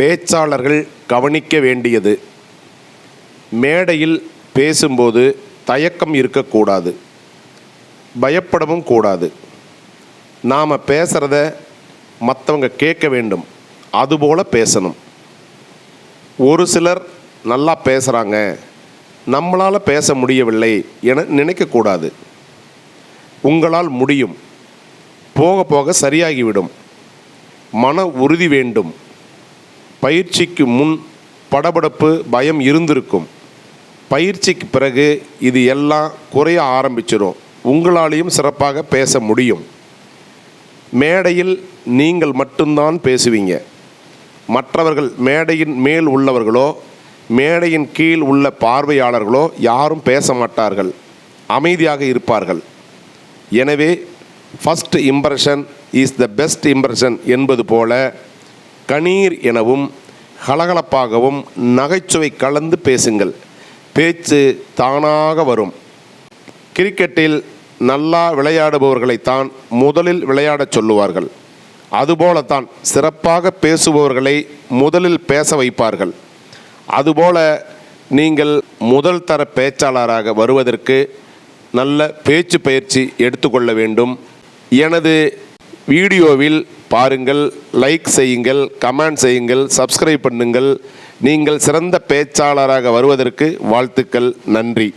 பேச்சாளர்கள் கவனிக்க வேண்டியது. மேடையில் பேசும்போது தயக்கம் இருக்கக்கூடாது. பயப்படவும் கூடாது. நாம் பேசுகிறத மற்றவங்க கேட்க வேண்டும். அதுபோல் பேசணும். ஒரு சிலர் நல்லா பேசுகிறாங்க நம்மளால் பேச முடியவில்லை என நினைக்கக்கூடாது. உங்களால் முடியும். போக போக சரியாகிவிடும். மன உறுதி வேண்டும். பயிற்சிக்கு முன் படபடப்பு பயம் இருந்திருக்கும். பயிற்சிக்கு பிறகு இது எல்லாம் குறைய ஆரம்பிச்சிடும் உங்களாலேயும் சிறப்பாக பேச முடியும். மேடையில் நீங்கள் மட்டும்தான் பேசுவீங்க. மற்றவர்கள் மேடையின் மேல் உள்ளவர்களோ மேடையின் கீழ் உள்ள பார்வையாளர்களோ யாரும் பேச மாட்டார்கள். அமைதியாக இருப்பார்கள். எனவே first impression is the best impression என்பது போல கணீர் எனவும் கலகலப்பாகவும் நகைச்சுவை கலந்து பேசுங்கள். பேச்சு தானாக வரும். கிரிக்கெட்டில் நல்லா விளையாடுபவர்களைத்தான் முதலில் விளையாடச் சொல்லுவார்கள். அதுபோலத்தான் சிறப்பாக பேசுபவர்களை முதலில் பேச வைப்பார்கள். அதுபோல நீங்கள் முதல் தர பேச்சாளராக வருவதற்கு நல்ல பேச்சு பயிற்சி எடுத்துக்கொள்ள வேண்டும். எனது வீடியோவில் பாருங்கள் லைக் செய்யுங்கள் கமெண்ட் செய்யுங்கள் சப்ஸ்கிரைப் பண்ணுங்கள். நீங்கள் சிறந்த பேச்சாளராக வருவதற்கு வாழ்த்துக்கள் நன்றி.